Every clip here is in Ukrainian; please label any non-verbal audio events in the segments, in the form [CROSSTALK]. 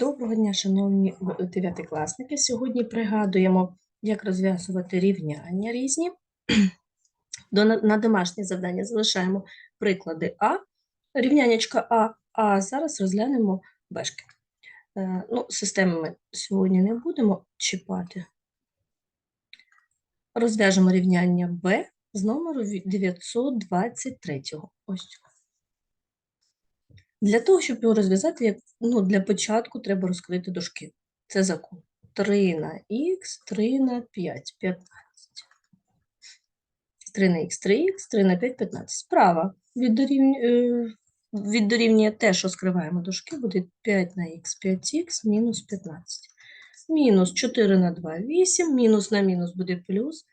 Доброго дня, шановні дев'ятикласники. Сьогодні пригадуємо, як розв'язувати рівняння різні. [CLEARS THROAT] На домашнє завдання залишаємо приклади А, рівняннячка А, а зараз розглянемо бешки. Е, ну, системи ми сьогодні не будемо чіпати. Розв'яжемо рівняння Б з номеру 923. Ось. Для того, щоб його розв'язати, ну, для початку треба розкрити дужки. Це закон. 3 на х, 3 на 5, 15. 3 на х, 3х, 3 на 5, 15. Справа від, дорівню, е, від дорівнює те, що скриваємо дужки, буде 5 на х, 5х, мінус 15. Мінус 4 на 2, 8, мінус на мінус буде плюс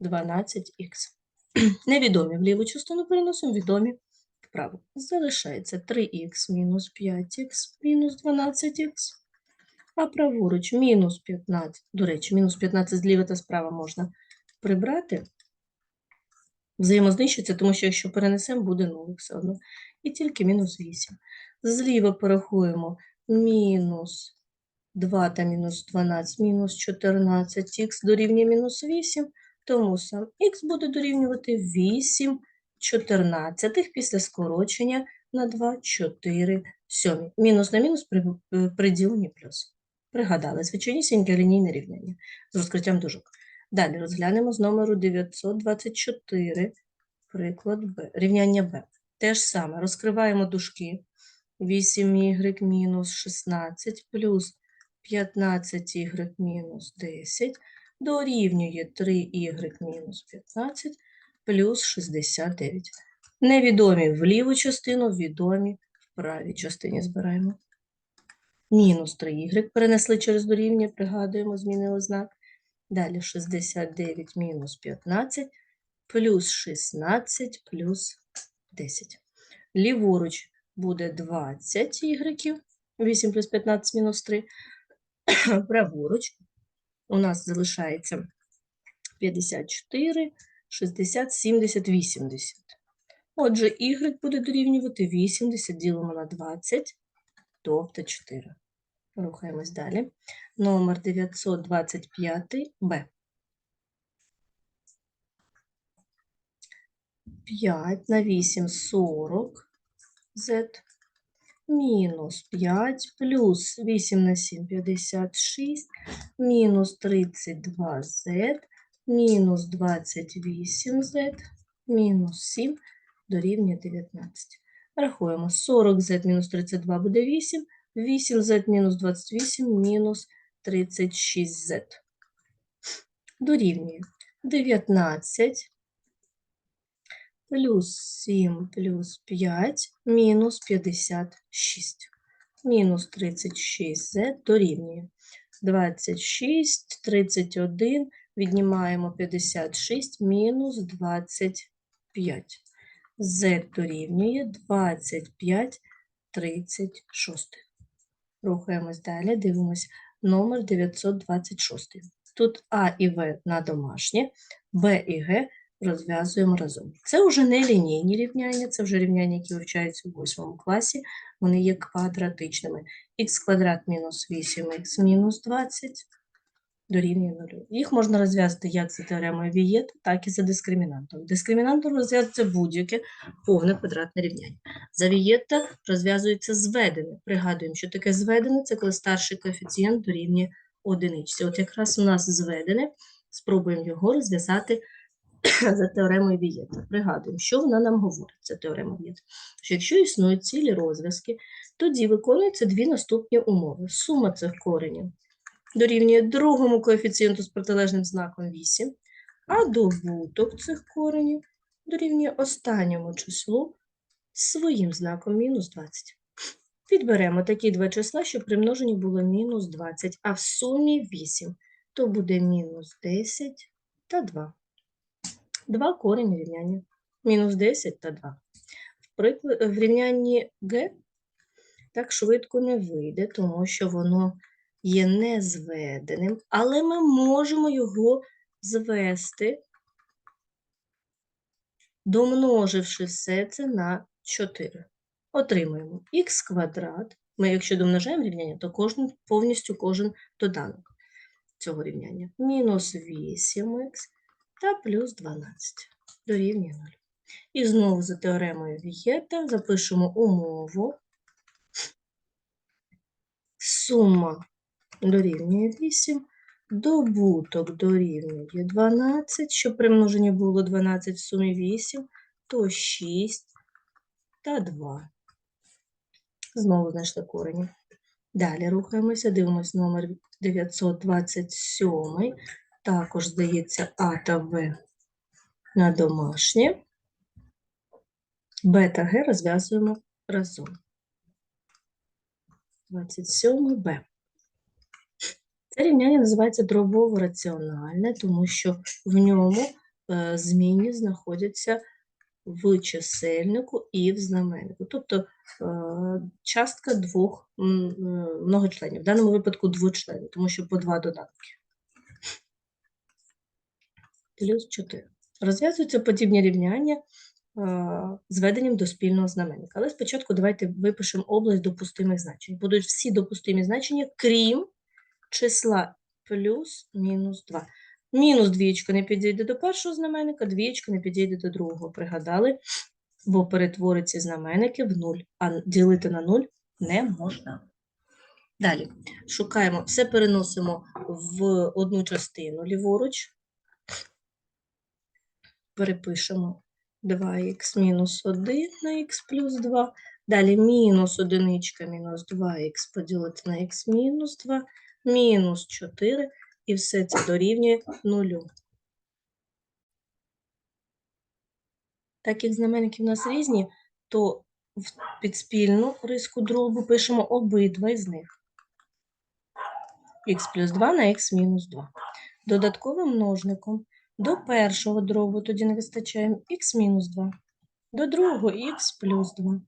12х. [CLEARS THROAT] Невідомі в ліву частину переносимо, відомі вправо. Залишається 3х мінус 5х мінус 12х, а праворуч мінус 15. До речі, мінус 15 зліва та справа можна прибрати. Взаємознищиться, тому що якщо перенесемо, буде 0 все одно. І тільки мінус 8. Зліва порахуємо мінус 2 та мінус 12, мінус 14х дорівнює мінус 8, тому сам х буде дорівнювати 8 чотирнадцятих після скорочення на 2, 4, 7. Мінус на мінус при, е, приділені плюс. Пригадали, звичайнісіньке лінійне рівняння з розкриттям дужок. Далі розглянемо з номеру 924, приклад Б. Рівняння Б. Те ж саме, розкриваємо дужки. 8y мінус 16 плюс 15y мінус 10 дорівнює 3y мінус 15 плюс 69. Невідомі в ліву частину, відомі в правій частині збираємо. Мінус 3y перенесли через дорівнює, пригадуємо, змінили знак. Далі 69 мінус 15 плюс 16 плюс 10. Ліворуч буде 20 ігреків, 8 плюс 15 мінус 3. Праворуч у нас залишається 54, 60, 70, 80. Отже, y буде дорівнювати 80, ділимо на 20, тобто 4. Рухаємось далі. Номер 925 Б. 5 на 8 – 40 Z. Мінус 5 плюс 8 на 7 – 56. Мінус 32 Z. Мінус 28 Z. Мінус 7 дорівнює 19. Рахуємо. 40 Z мінус 32 буде 8. 8z мінус 28 мінус 36z. Дорівнює 19 плюс 7 плюс 5 мінус 56. Мінус 36z дорівнює 26, 31, віднімаємо 56, мінус 25. z дорівнює 25, 36. Рухаємось далі, дивимось номер 926. Тут А і В на домашнє, Б і Г розв'язуємо разом. Це вже не лінійні рівняння, це вже рівняння, які вивчаються у 8 класі, вони є квадратичними. х квадрат мінус 8х мінус 20 дорівнює 0. Їх можна розв'язати як за теоремою Вієта, так і за дискримінантом. Дискримінантом розв'язується будь-яке повне квадратне рівняння. За Вієта розв'язується зведене. Пригадуємо, що таке зведене – це коли старший коефіцієнт дорівнює одиничці. От якраз у нас зведене, спробуємо його розв'язати [CLEARS THROAT] за теоремою Вієта. Пригадуємо, що вона нам говорить, ця теорема Вієта. Що якщо існують цілі розв'язки, тоді виконуються дві наступні умови. Сума цих коренів дорівнює другому коефіцієнту з протилежним знаком 8, а добуток цих коренів дорівнює останньому числу своїм знаком мінус 20. Підберемо такі два числа, щоб при множенні було мінус 20, а в сумі 8, то буде мінус 10 та 2. Два корені рівняння. Мінус 10 та 2. В, прикла- в рівнянні Г так швидко не вийде, тому що воно є незведеним, але ми можемо його звести, домноживши все це на 4. Отримуємо х квадрат Ми, якщо домножаємо рівняння, то кожен, повністю кожен доданок цього рівняння. Мінус 8х та плюс 12 дорівнює 0. І знову за теоремою Вієта запишемо умову. Сума дорівнює 8, добуток дорівнює 12, щоб при множенні було 12 в сумі 8, то 6 та 2. Знову знайшли корені. Далі рухаємося, дивимось номер 927. Також здається А та В на домашнє. Б та Г розв'язуємо разом. 27 Б. Це рівняння називається дробово-раціональне, тому що в ньому е, змінні знаходяться в чисельнику і в знаменнику. Тобто е, частка двох е, многочленів. В даному випадку двочленів, тому що по два додатки. Плюс 4. Розв'язуються подібні рівняння е, з веденням до спільного знаменника. Але спочатку давайте випишемо область допустимих значень. Будуть всі допустимі значення, крім числа плюс мінус 2. Мінус двієчка не підійде до першого знаменника, двієчка не підійде до другого. Пригадали, бо перетворить ці знаменники в нуль, а ділити на нуль не можна. Далі шукаємо, все переносимо в одну частину ліворуч. Перепишемо 2х мінус 1 на х плюс 2. Далі мінус одиничка мінус 2х поділити на х мінус 2, мінус 4, і все це дорівнює нулю. Так як знаменники в нас різні, то в підспільну риску дробу пишемо обидва із них. х плюс 2 на х мінус 2. Додатковим множником до першого дробу тоді не вистачаємо х мінус 2, до другого х плюс 2.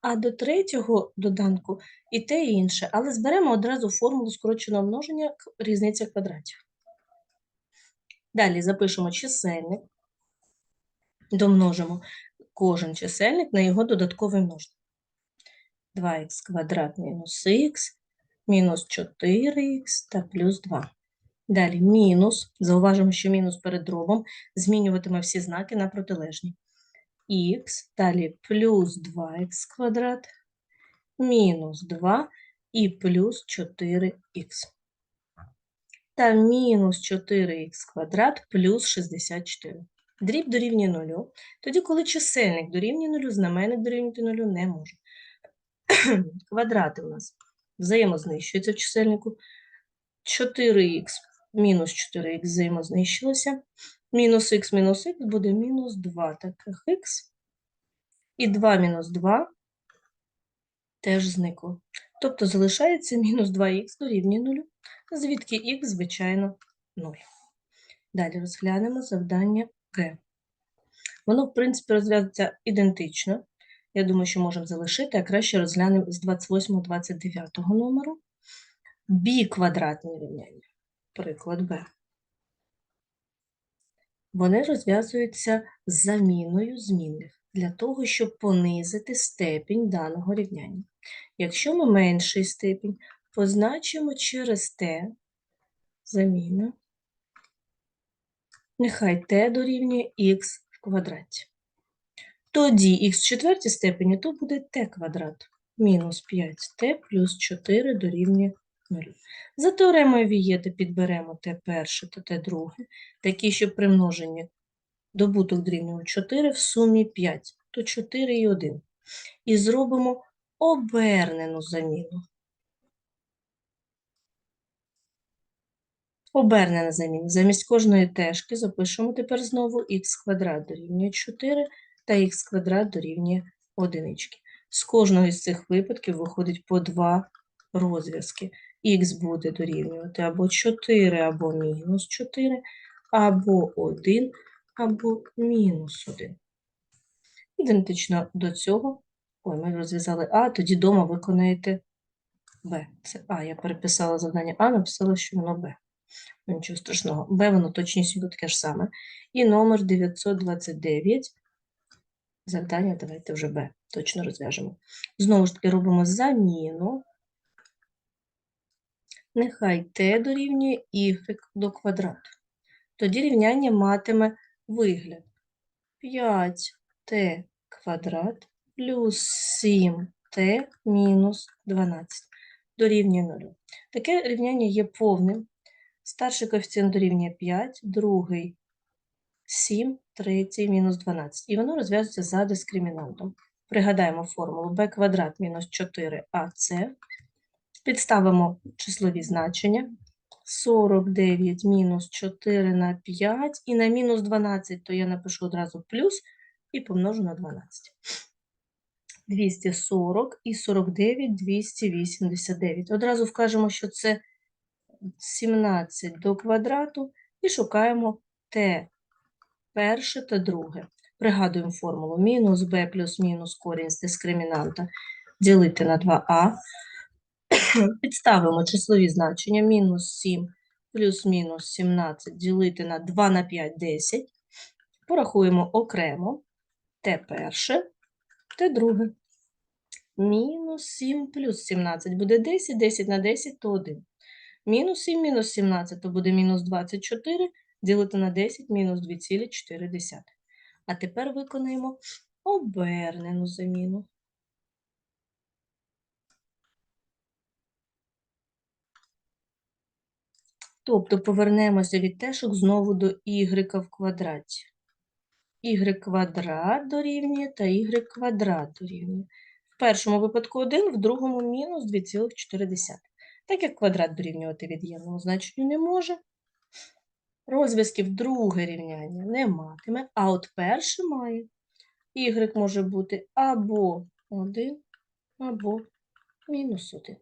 А до третього доданку і те і інше, але зберемо одразу формулу скороченого множення різниця квадратів. Далі запишемо чисельник, домножимо кожен чисельник на його додатковий множник. 2х квадрат мінус х, мінус 4х та плюс 2. Далі мінус, зауважимо, що мінус перед дробом змінюватиме всі знаки на протилежні. Х, далі плюс 2х квадрат, мінус 2 і плюс 4х. Та мінус 4х квадрат плюс 64. Дріб дорівнює 0. Тоді, коли чисельник дорівнює 0, знаменник дорівнювати 0 не може. [CLEARS THROAT] Квадрати у нас взаємознищуються в чисельнику. 4х мінус 4х взаємознищилося. Мінус х мінус х буде мінус 2 таких х. І 2 мінус 2 теж зникло. Тобто залишається мінус 2х дорівнює 0, звідки х, звичайно, 0. Далі розглянемо завдання Г. Воно, в принципі, розв'язується ідентично. Я думаю, що можемо залишити, а краще розглянемо з 28-29 номеру. Бі квадратні рівняння. Приклад Б. Вони розв'язуються заміною змінних для того, щоб понизити степінь даного рівняння. Якщо ми менший степінь, позначимо через t заміна. Нехай t дорівнює х в квадраті. Тоді х в четвертій степені, то буде t квадрат. Мінус 5t плюс 4 дорівнює 0. За теоремою Вієта підберемо t перше та t друге, такі, що при множенні добуток дорівнює 4 в сумі 5, то 4 і 1. І зробимо обернену заміну. Обернена заміна. Замість кожної тежки запишемо тепер знову х квадрат дорівнює 4 та х квадрат дорівнює 1. З кожного із цих випадків виходить по два розв'язки. х буде дорівнювати або 4, або мінус 4, або 1, або мінус 1. Ідентично до цього, ой, ми розв'язали А, тоді дома виконаєте Б. Це А, я переписала завдання А, написала, що воно Б. Нічого страшного. Б, воно точнісінько таке ж саме. І номер 929 завдання давайте вже Б. Точно розв'яжемо. Знову ж таки робимо заміну. Нехай t дорівнює y до квадрату. Тоді рівняння матиме вигляд 5t квадрат плюс 7t мінус 12 дорівнює 0. Таке рівняння є повним. Старший коефіцієнт дорівнює 5, другий 7, третій мінус 12. І воно розв'язується за дискримінантом. Пригадаємо формулу b квадрат мінус 4ac. Підставимо числові значення. 49 мінус 4 на 5 і на мінус 12, то я напишу одразу плюс і помножу на 12. 240 і 49 – 289. Одразу вкажемо, що це 17 до квадрату і шукаємо t перше та друге. Пригадуємо формулу мінус b плюс мінус корінь з дискримінанта ділити на 2а. Підставимо числові значення мінус 7 плюс мінус 17 ділити на 2 на 5 – 10. Порахуємо окремо t перше, t друге. Мінус 7 плюс 17 буде 10, 10 на 10 – то 1. Мінус 7 мінус 17 то буде мінус 24, ділити на 10 мінус 2,4. А тепер виконаємо обернену заміну. Тобто повернемося від тешок знову до y в квадраті. y квадрат дорівнює та y квадрат дорівнює. В першому випадку 1, в другому мінус 2,4. Так як квадрат дорівнювати від'ємному значенню не може, розв'язків друге рівняння не матиме, а от перше має. y може бути або 1, або мінус 1.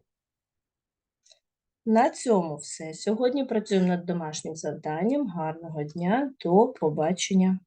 На цьому все. Сьогодні працюємо над домашнім завданням. Гарного дня, до побачення!